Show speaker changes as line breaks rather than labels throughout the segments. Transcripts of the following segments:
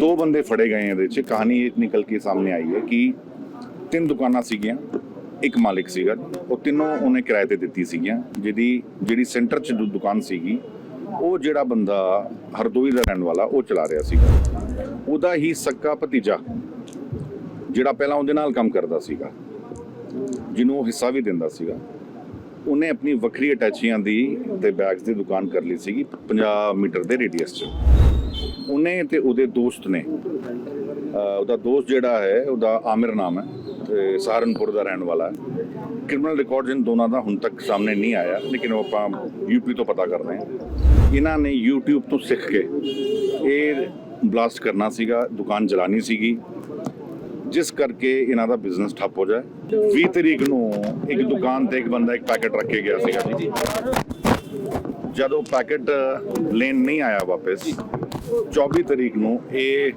ਦੋ ਬੰਦੇ ਫੜੇ ਗਏ ਇਹਦੇ 'ਚ ਕਹਾਣੀ ਇਹ ਨਿਕਲ ਕੇ ਸਾਹਮਣੇ ਆਈ ਹੈ ਕਿ ਤਿੰਨ ਦੁਕਾਨਾਂ ਸੀਗੀਆਂ, ਇੱਕ ਮਾਲਿਕ ਸੀਗਾ, ਉਹ ਤਿੰਨੋਂ ਉਹਨੇ ਕਿਰਾਏ ਤੇ ਦਿੱਤੀ ਸੀਗੀਆਂ, ਜਿਹਦੀ, ਜਿਹੜੀ ਸੈਂਟਰ 'ਚ ਦੁ- ਦੁਕਾਨ ਸੀਗੀ, ਉਹ ਜਿਹੜਾ ਬੰਦਾ ਹਰਦੋਈ ਦਾ ਰਹਿਣ ਵਾਲਾ, ਉਹ ਚਲਾ ਰਿਹਾ ਸੀਗਾ। ਉਹਦਾ ਹੀ ਸੱਕਾ ਭਤੀਜਾ, ਜਿਹੜਾ ਪਹਿਲਾਂ ਉਹਦੇ ਨਾਲ ਕੰਮ ਕਰਦਾ ਸੀਗਾ, ਜਿਹਨੂੰ ਉਹ ਹਿੱਸਾ ਵੀ ਦਿੰਦਾ ਸੀਗਾ, ਉਹਨੇ ਆਪਣੀ ਵੱਖਰੀ ਅਟੈਚੀਆਂ ਦੀ ਤੇ ਬੈਗਸ ਦੀ ਦੁਕਾਨ ਕਰ ਲਈ ਸੀਗੀ 50 ਮੀਟਰ ਦੇ ਰੇਡੀਅਸ 'ਚ। ਉਹਨੇ ਤੇ ਉਹਦੇ ਦੋਸਤ ਨੇ ਉਹਦਾ ਦੋਸਤ ਜਿਹੜਾ ਹੈ, ਉਹਦਾ ਆਮਿਰ ਨਾਮ ਹੈ ਤੇ ਸਹਾਰਨਪੁਰ ਦਾ ਰਹਿਣ ਵਾਲਾ ਹੈ। ਕ੍ਰਿਮੀਨਲ ਰਿਕਾਰਡਸ ਇਨ ਦੋਨਾਂ ਦਾ ਹੁਣ ਤੱਕ ਸਾਹਮਣੇ ਨਹੀਂ ਆਇਆ, ਲੇਕਿਨ ਉਹ ਆਪਾਂ ਯੂਪੀ ਤੋਂ ਪਤਾ ਕਰਦੇ ਹਾਂ। ਇਹਨਾਂ ਨੇ YouTube ਤੋਂ ਸਿੱਖ ਕੇ ਇਹ ਬਲਾਸਟ ਕਰਨਾ ਸੀਗਾ, ਦੁਕਾਨ ਜਲਾਣੀ ਸੀਗੀ, ਜਿਸ ਕਰਕੇ ਇਹਨਾਂ ਦਾ ਬਿਜ਼ਨਸ ਠੱਪ ਹੋ ਜਾਏ। 20 ਤਰੀਕ ਨੂੰ ਇੱਕ ਦੁਕਾਨ ਤੇ ਇੱਕ ਬੰਦਾ ਇੱਕ ਪੈਕੇਟ ਰੱਖ ਕੇ ਗਿਆ ਸੀਗਾ ਜੀ। ਜਦ ਉਹ ਪੈਕੇਟ ਲੈਣ ਨਹੀਂ ਆਇਆ ਵਾਪਸ 24 ਤਰੀਕ ਨੂੰ ਇਹ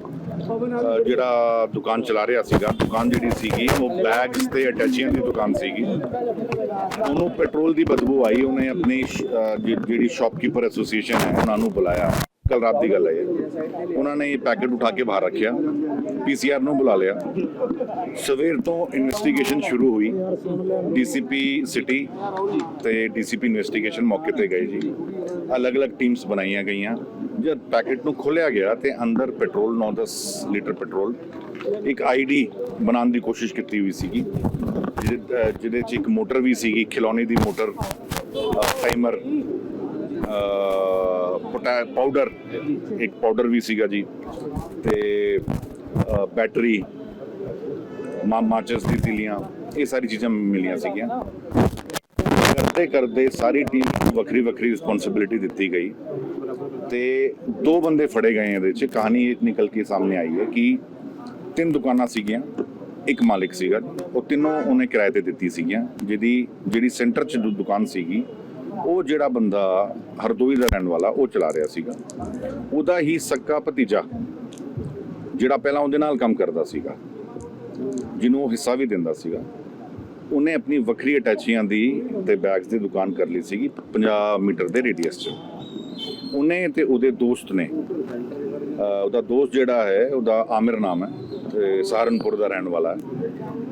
ਜਿਹੜਾ ਦੁਕਾਨ ਚਲਾ ਰਿਹਾ ਸੀਗਾ, ਦੁਕਾਨ ਜਿਹੜੀ ਸੀਗੀ, ਉਹ ਬੈਗਸ ਤੇ ਅਟੈਚੀਆਂ ਦੀ ਦੁਕਾਨ ਸੀਗੀ। ਉਹਨੂੰ ਪੈਟਰੋਲ ਦੀ ਬਦਬੂ ਆਈ, ਉਹਨੇ ਆਪਣੀ ਜਿਹੜੀ ਸ਼ਾਪਕੀਪਰ ਐਸੋਸੀਏਸ਼ਨ ਹੈ, ਉਹਨਾਂ ਨੂੰ ਬੁਲਾਇਆ। ਕੱਲ ਰਾਤ ਦੀ ਗੱਲ ਹੈ ਇਹ। ਉਹਨਾਂ ਨੇ ਇਹ ਪੈਕੇਟ ਉਠਾ ਕੇ ਬਾਹਰ ਰੱਖਿਆ। ਪੀਸੀਆਰ ਨੂੰ ਬੁਲਾ ਲਿਆ। ਸਵੇਰ ਤੋਂ ਇਨਵੈਸਟੀਗੇਸ਼ਨ ਸ਼ੁਰੂ ਹੋਈ। ਡੀਸੀਪੀ ਸਿਟੀ ਤੇ ਡੀਸੀਪੀ ਇਨਵੈਸਟੀਗੇਸ਼ਨ ਮੌਕੇ ਤੇ ਗਏ ਜੀ। ਅਲੱਗ-ਅਲੱਗ ਟੀਮਸ ਬਣਾਈਆਂ ਗਈਆਂ। ਜਦ ਪੈਕੇਟ ਨੂੰ ਖੋਲਿਆ ਗਿਆ ਤੇ ਅੰਦਰ ਪੈਟਰੋਲ 9-10 ਲੀਟਰ ਪੈਟਰੋਲ, ਇੱਕ ਆਈਡੀ ਬਣਾਉਣ ਦੀ ਕੋਸ਼ਿਸ਼ ਕੀਤੀ ਹੋਈ ਸੀਗੀ। ਜਿਹਦੇ ਜਿਹਦੇ ਚ ਇੱਕ ਮੋਟਰ ਵੀ ਸੀਗੀ, ਖਿਲੌਣੇ ਦੀ ਮੋਟਰ ਟਾਈਮਰ ਪੋਟਾ ਪਾਊਡਰ ਇੱਕ ਪਾਊਡਰ ਵੀ ਸੀਗਾ ਜੀ, ਤੇ ਬੈਟਰੀ ਮਾ, ਮਾਚਸ ਦੀ ਤਿਲੀਆਂ, ਇਹ ਸਾਰੀ ਚੀਜ਼ਾਂ ਮਿਲੀਆਂ ਸੀਗੀਆਂ। ਕਰਦੇ ਕਰਦੇ ਸਾਰੀ ਟੀਮ ਨੂੰ ਵੱਖਰੀ ਵੱਖਰੀ ਰਿਸਪੌਂਸਿਬਿਲਿਟੀ ਦਿੱਤੀ ਗਈ। ਤੇ ਦੋ ਬੰਦੇ ਫੜੇ ਗਏ ਇਹਦੇ 'ਚ, ਕਹਾਣੀ ਇਹ ਨਿਕਲ ਕੇ ਸਾਹਮਣੇ ਆਈ ਹੈ ਕਿ ਤਿੰਨ ਦੁਕਾਨਾਂ ਸੀਗੀਆਂ, ਇੱਕ ਮਾਲਿਕ ਸੀਗਾ, ਉਹ ਤਿੰਨੋਂ ਉਹਨੇ ਕਿਰਾਏ ਤੇ ਦਿੱਤੀ ਸੀਗੀਆਂ, ਜਿਹਦੀ, ਜਿਹੜੀ ਸੈਂਟਰ 'ਚ ਦੁਕਾਨ ਸੀਗੀ ਉਹ ਜਿਹੜਾ ਬੰਦਾ ਹਰਦੋਈ ਦਾ ਰਹਿਣ ਵਾਲਾ, ਉਹ ਚਲਾ ਰਿਹਾ ਸੀਗਾ। ਉਹਦਾ ਹੀ ਸੱਕਾ ਭਤੀਜਾ, ਜਿਹੜਾ ਪਹਿਲਾਂ ਉਹਦੇ ਨਾਲ ਕੰਮ ਕਰਦਾ ਸੀਗਾ, ਜਿਹਨੂੰ ਉਹ ਹਿੱਸਾ ਵੀ ਦਿੰਦਾ ਸੀਗਾ, ਉਹਨੇ ਆਪਣੀ ਵੱਖਰੀ ਅਟੈਚੀਆਂ ਦੀ ਤੇ ਬੈਗਸ ਦੀ ਦੁਕਾਨ ਕਰ ਲਈ ਸੀਗੀ 50 ਮੀਟਰ ਦੇ ਰੇਡੀਅਸ 'ਚ। ਉਹਨੇ ਤੇ ਉਹਦੇ ਦੋਸਤ ਨੇ ਉਹਦਾ ਦੋਸਤ ਜਿਹੜਾ ਹੈ, ਉਹਦਾ ਆਮਿਰ ਨਾਮ ਹੈ, ਤੇ ਸਹਾਰਨਪੁਰ ਦਾ ਰਹਿਣ ਵਾਲਾ ਹੈ।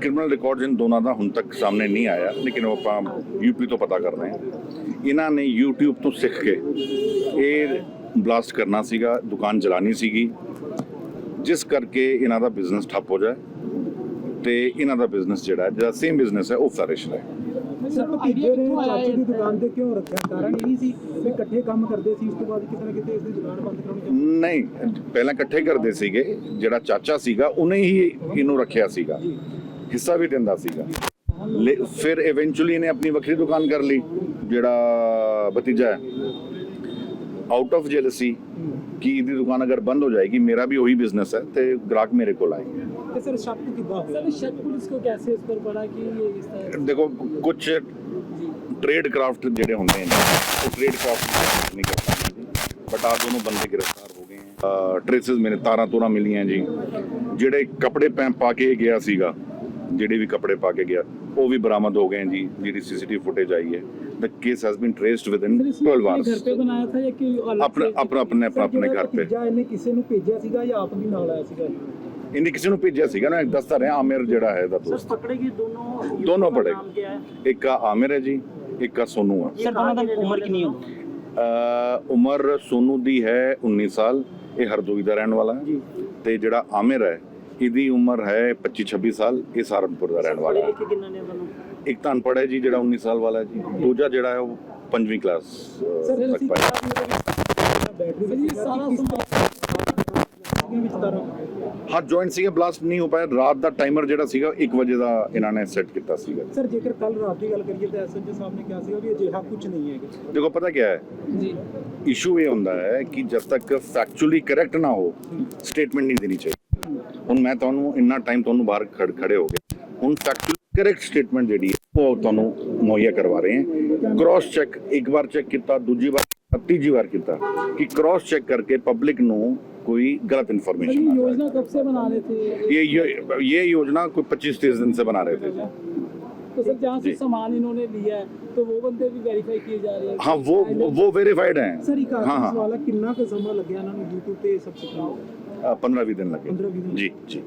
ਕ੍ਰਿਮੀਨਲ ਰਿਕਾਰਡਸ ਇਨ ਦੋਨਾਂ ਦਾ ਹੁਣ ਤੱਕ ਸਾਹਮਣੇ ਨਹੀਂ ਆਇਆ, ਲੇਕਿਨ ਉਹ ਆਪਾਂ ਯੂਪੀ ਤੋਂ ਪਤਾ ਕਰਦੇ ਹਾਂ। ਇਹਨਾਂ ਨੇ YouTube ਤੋਂ ਸਿੱਖ ਕੇ ਇਹ ਬਲਾਸਟ ਕਰਨਾ ਸੀਗਾ ਦੁਕਾਨ ਜਲਾਣੀ ਸੀਗੀ ਜਿਸ ਕਰਕੇ ਇਹਨਾਂ ਦਾ ਬਿਜ਼ਨਸ ਠੱਪ ਹੋ ਜਾਏ ਤੇ ਇਹਨਾਂ ਦਾ ਬਿਜ਼ਨਸ ਜਿਹੜਾ ਹੈ ਜਿਹੜਾ ਸੇਮ ਬਿਜ਼ਨਸ ਹੈ ਉਹ ਫਲਰਿਸ਼ ਰਹੇ।
ਸਰ ਭਤੀਜੇ ਨੇ ਚਾਚੇ ਦੀ ਦੁਕਾਨ ਤੇ ਕਿਉਂ ਰੱਖਿਆ? ਕਾਰਨ ਇਹ ਸੀ ਵੀ ਇਕੱਠੇ ਕੰਮ ਕਰਦੇ ਸੀ ਉਸ ਤੋਂ ਬਾਅਦ ਕਿਤੇ ਨਾ ਕਿਤੇ ਇਸ ਦੀ ਦੁਕਾਨ ਬੰਦ ਕਰਾਉਣੀ ਚਾਹੀਦੀ
ਨਹੀਂ ਪਹਿਲਾਂ ਇਕੱਠੇ ਕਰਦੇ ਸੀਗੇ ਜਿਹੜਾ ਚਾਚਾ ਸੀਗਾ ਉਹਨੇ ਹੀ ਇਹਨੂੰ ਰੱਖਿਆ ਸੀਗਾ। ਹਿੱਸਾ ਵੀ ਦਿੰਦਾ ਸੀਗਾ। ਫਿਰ ਇਵੈਂਚੁਅਲੀ ਇਹਨੇ ਆਪਣੀ ਵੱਖਰੀ ਦੁਕਾਨ ਕਰ ਲਈ। ਜਿਹੜਾ ਭਤੀਜਾ ਹੈ ਆਊਟ ਆਫ ਜੈਲਸੀ ਕਿ ਇਹਦੀ ਦੁਕਾਨ ਅਗਰ ਬੰਦ ਹੋ ਜਾਏਗੀ ਮੇਰਾ ਵੀ ਉਹੀ ਬਿਜ਼ਨਸ ਹੈ ਤੇ ਗ੍ਰਾਹਕ ਮੇਰੇ ਕੋਲ ਆਏਗੇ
ਤੇ ਸਰ ਸ਼ੱਕ ਕਿਦਾਂ ਹੋਇਆ?
ਸਰ ਸ਼ੱਕ ਪੁਲਿਸ ਕੋ ਕੈਸੇ ਇਸ ਪਰ ਕਿ ਇਹ ਇਸ ਤਰ੍ਹਾਂ
ਦੇਖੋ ਕੁਝ ਟ੍ਰੇਡ ਕਰਾਫਟ ਜਿਹੜੇ ਹੁੰਦੇ ਨੇ ਉਹ ਟ੍ਰੇਡ ਕਰਾਫਟ ਨਹੀਂ ਕਰ ਬਟ ਆ ਦੋਨੋਂ ਬੰਦੇ ਗ੍ਰਿਫਤਾਰ ਹੋ ਗਏ ਹਨ ਟ੍ਰੇਸਸ ਮੇਰੇ ਤਾਰਾਂ ਤੋਰਾਂ ਮਿਲੀਆਂ ਜੀ। ਜਿਹੜੇ ਕੱਪੜੇ ਪਾ ਕੇ ਗਿਆ ਸੀਗਾ ਜਿਹੜੇ ਵੀ ਕੱਪੜੇ ਪਾ ਕੇ ਗਿਆ ਉਹ ਵੀ ਬਰਾਮਦ ਹੋ ਗਏ ਜੀ ਜਿਹੜੀ ਸੀਸੀਟੀਵੀ ਫੁਟੇਜ ਆਈ ਹੈ the case has been traced within
sir इसने
12
अपने घर
ਆਵਰਸ
पे बनाया था या कि अलग
ਆਪਣੇ
से-
ਆਪਣੇ ਆਪਣੇ ਆਪਣੇ ਆਪਣੇ ਘਰ ਤੇ
ਭਤੀਜਾ ਇਹਨੇ ਕਿਸੇ ਨੂੰ ਭੇਜਿਆ ਸੀਗਾ ਜਾਂ ਆਪ ਵੀ ਨਾਲ ਆਇਆ ਸੀਗਾ
ਇਹਨੇ ਕਿਸੇ ਨੂੰ ਭੇਜਿਆ ਸੀਗਾ ਨਾ ਦੱਸਦਾ ਰਿਹਾ ਆਮਿਰ ਜਿਹੜਾ ਹੈ ਦਾ
सर
ਦੋਸਤ
पकड़े की दोनों
दोनों पकड़े।
नाम क्या है
ਇੱਕ ਆ ਆਮਿਰ ਹੈ ਜੀ ਇੱਕ ਆ ਸੋਨੂ ਆ
सर दोनों की उम्र कितनी होगी
ਅ, ਉਮਰ ਸੋਨੂ ਦੀ ਹੈ 19 ਸਾਲ ਇਹ ਹਰਦੋਈ ਦਾ ਰਹਿਣ ਵਾਲਾ ਹੈ ਤੇ ਜਿਹੜਾ ਆਮਿਰ ਹੈ ਇਹਦੀ ਉਮਰ ਹੈ? 25 26 ਸਾਲ? ਇਹ ਸਹਾਰਨਪੁਰ ਦਾ ਰਹਿਣ ਵਾਲਾ ਹੈ। ਇੱਕ ਤਾਂ ਅਨਪੜ੍ਹ ਹੈ ਜੀ ਜਿਹੜਾ 19 ਸਾਲ ਵਾਲਾ ਜੀ। ਦੂਜਾ ਜਿਹੜਾ ਹੈ ਉਹ 5ਵੀਂ ਕਲਾਸ ਤੱਕ
ਪੜ੍ਹਦਾ
ਹਾਂ ਜੁਆਇੰਟ ਸੀਗਾ ਬਲਾਸਟ ਨਹੀਂ ਹੋ ਪਾਇਆ। ਰਾਤ ਦਾ ਟਾਈਮਰ ਜਿਹੜਾ ਸੀਗਾ 1 ਵਜੇ ਦਾ ਇਹਨਾਂ ਨੇ ਸੈੱਟ ਕੀਤਾ ਸੀਗਾ।
ਸਰ ਜੇਕਰ ਕੱਲ ਰਾਤ ਦੀ ਗੱਲ ਕਰੀਏ ਤਾਂ ਐਸਐਚਓ ਸਾਹਿਬ ਨੇ ਕਿਹਾ ਸੀ ਵੀ ਅਜਿਹਾ ਕੁਝ ਨਹੀਂ ਹੈ
ਦੇਖੋ ਪਤਾ ਕੀ ਹੈ?
ਜੀ।
ਇਸ਼ੂ ਇਹ ਹੁੰਦਾ ਹੈ ਕਿ ਜਦ ਤੱਕ ਫੈਕਚੁਅਲੀ ਕਰੈਕਟ ਨਾ ਹੋ ਸਟੇਟਮੈਂਟ ਨਹੀਂ ਦੇਣੀ ਚਾਹੀਦੀ। ਹੁਣ ਮੈਂ ਤੁਹਾਨੂੰ ਇੰਨਾ ਟਾਈਮ ਤੁਹਾਨੂੰ ਬਾਹਰ ਖੜ- ਖੜੇ ਹੋ ਗਏ ਹੁਣ ਫੈਕਚੁਅਲੀ ਕਰੈਕਟ ਸਟੇਟਮੈਂਟ ਜਿਹੜੀ ਹੈ ਉਹ ਤੁਹਾਨੂੰ ਮੁਹੱਈਆ ਕਰਵਾ ਰਹੇ ਹਾਂ ਕ੍ਰਾਸ ਚੈੱਕ ਇੱਕ ਵਾਰ ਚੈੱਕ ਕੀਤਾ ਦੂਜੀ ਵਾਰ ਤੀਜੀ ਵਾਰ ਕੀਤਾ ਕਿ ਕ੍ਰਾਸ ਚੈੱਕ ਕਰਕੇ ਪਬਲਿਕ ਨੂੰ कोई गलत
सर ये
इन्फॉर्मेशन ना
योजना कब से बना रहे थे
जाए। ये ये ये योजना कोई 25-30 दिन से बना रहे थे
तो सर जहाँ से
जी।
सामान इन्होंने लिया है तो वो बंदे भी वेरीफाई किए जा रहे हैं
हाँ वो वो वेरीफाइड हैं
ਸਰ ਇੱਕ
हाँ,
ਆਖਰੀ
हाँ।
ਸਵਾਲ ਹੈ ਕਿੰਨਾ ਕੁ ਸਮਾਂ ਲੱਗਿਆ ਇਹਨਾਂ ਨੂੰ YouTube ਤੇ ਇਹ ਸਭ ਸਿੱਖਣ ਨੂੰ
15 20 ਦਿਨ ਲੱਗੇ
15 20 ਦਿਨ।
ਜੀ ਜੀ